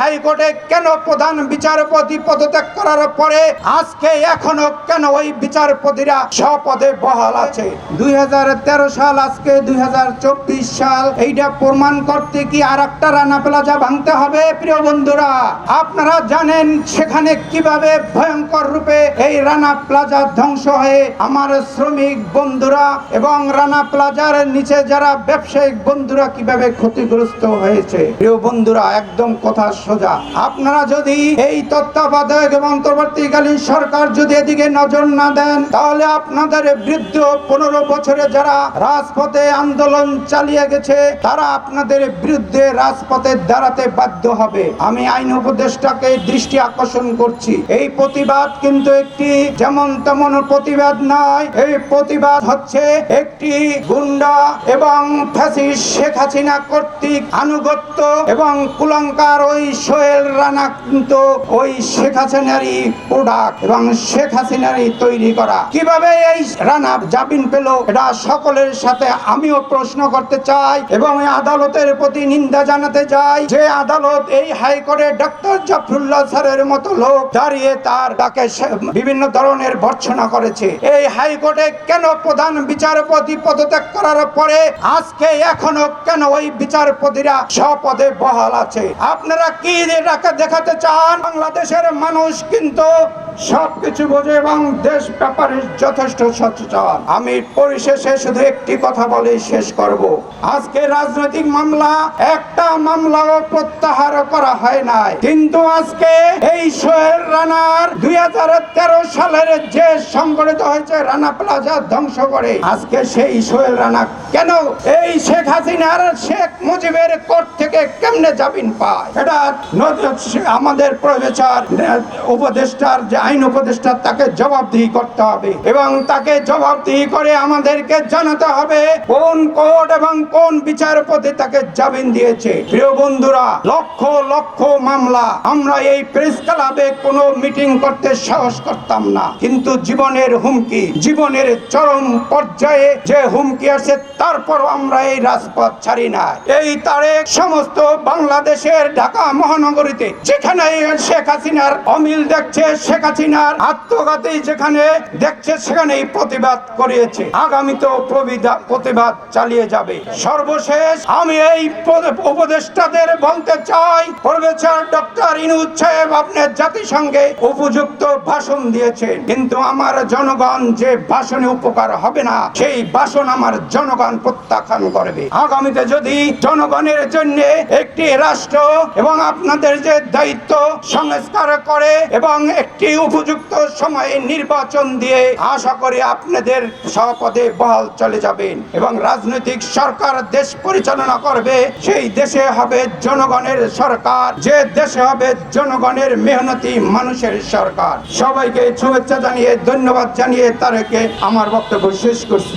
হাইকোর্টে কেন প্রধান বিচারপতি পদত্যাগ করার পরে আজকে এখনও কেন ওই বিচারপতিরা স্বপদে বহাল আছে? দুই হাজার তেরো সাল আজকে দুই হাজার চব্বিশ সাল এইটা প্রমাণ করতে কি আর একটা রানা প্লাজা ভাঙতে হবে? প্রিয় বন্ধুরা, আপনারা জানেন সেখানে কীভাবে ভয়ঙ্কর রূপে এই রানা প্লাজা ধ্বংস হয়ে আমার শ্রমিক বন্ধুরা এবং রানা প্লাজার নিচে যারা ব্যবসায়িক বন্ধুরা কীভাবে ক্ষতিগ্রস্ত হয়েছে? প্রিয় বন্ধুরা, একদম কথা সোজা। আপনারা যদি এই তত্ত্বাবধায়ক এবং অন্তর্বর্তীকালীন সরকার যদি এদিকে নজর না দেন, তাহলে আপনাদের বৃদ্ধ পনেরো বছরে যারা রাজপথে আন্দোলন চালিয়ে গেছে, তারা আপনাদের বিরুদ্ধে রাজপথে দাঁড়াতে বাধ্য হবে। আমি আইন উপদেষ্টাকে দৃষ্টি আকর্ষণ করছি। এই প্রতিবাদ কিন্তু একটি যেমন তেমন প্রতিবাদ নয়, এই প্রতিবাদ হচ্ছে একটি গুন্ডা এবং ফ্যাসিস শেখ হাসিনা কর্তৃক আনুগত্য এবং কুলঙ্কার ওই সোহেল রানা কিন্তু ওই শেখ হাসিনারই প্রোডাক্ট এবং শেখ হাসিনারই তৈরি করা। কীভাবে এই রানা জামিন পেল, এটা সকলের সাথে আমিও প্রশ্ন করতে চাই এবং আদালতের প্রতি নিন্দা জানাতে চাই যে আদালত এই হাইকোর্টে ডক্টর জাফরুল্লাহ স্যারের মতো লোক দাঁড়িয়ে তার সে- বিভিন্ন ধরনের ভর্সনা করেছে। এই হাইকোর্টে কেন প্রধান বিচারপতি পদত্যাগ করার পরে আজকে এখনও কেন ওই বিচারপতিরা স্বপদে বহাল আছে? আপনারা কি এটাকে দেখাতে চান বাংলাদেশের মানুষ কিন্তু সবকিছু বোঝে এবং দেশ ব্যাপারে যথেষ্ট সচেতন। আমি পরিশেষে শুধু একটি কথা বলে শেষ করব। আজকে রাজনৈতিক মামলা, একটা মামলাও প্রত্যাহার করা হয় নাই। কিন্তু আজকে এই সোহেল রানার দুই সালের যে সংগঠিত হয়েছে রানা প্লাজা ধ্বংস করে, আজকে সেই সোহেল রানা কেন এই শেখ হাসিনার শেখ মুজিবের কোর্ট থেকে কেমনে জামিন পায়? এটা আমাদের প্রফেসর উপদেষ্টার যে আইন উপদেষ্টা তাকে জবাবদিহি করতে হবে এবং তাকে জবাবদিহি করে আমাদেরকে জানাতে হবে কোন কোর্ট এবং কোন বিচারপতি তাকে জামিন দিয়েছে। প্রিয় বন্ধুরা, লক্ষ লক্ষ মামলা। আমরা এই প্রেস ক্লাবে কোনো মিটিং করতে সাহস করতাম না। কিন্তু জীবনের হুমকি, জীবনের চরম পর্যায়ে যে হুমকি আছে তারপর আমরা এই রাজপথ ছাড়ি না। এই তারেক সমস্ত বাংলাদেশের ঢাকা মহানগরীতে, যেখানে শেখ হাসিনার অমিল দেখছে শেখ হাসিনার আত্মঘাতী যেখানে দেখছে সেখানেই প্রতিবাদ করিয়েছে। আগামীতেও প্রবিধা- প্রতিবাদ চালিয়ে যাবে। সর্বশেষ আমি এই উপদেষ্টাদের বলতে চাই, প্রফেসর ডক্টর ইনুজ সাহেব আপনার জাতিসংঘে উপযুক্ত ভাষণ দিয়েছেন। কিন্তু আমার জনগণ যে ভাষণে উপকার হবে না, সেই ভাষণ আমার জনগণ প্রত্যাখ্যান করবে। আগামীতে যদি জনগণের জন্য একটি রাষ্ট্র এবং আপনাদের যে দায়িত্ব সংস্কার করে এবং একটি উপযুক্ত সময়ে নির্বাচন দিয়ে আশা করি আপনাদের সপদে বহাল চলে যাবেন এবং রাজনৈতিক সরকার দেশ পরিচালনা করবে। সেই দেশে হবে জনগণের সরকার, যে দেশে হবে জনগণের মেহনতি মানুষের সরকার। সবাইকে শুভেচ্ছা জানিয়ে, ধন্যবাদ জানিয়ে তারেকে আমার বক্তব্য শেষ করছি।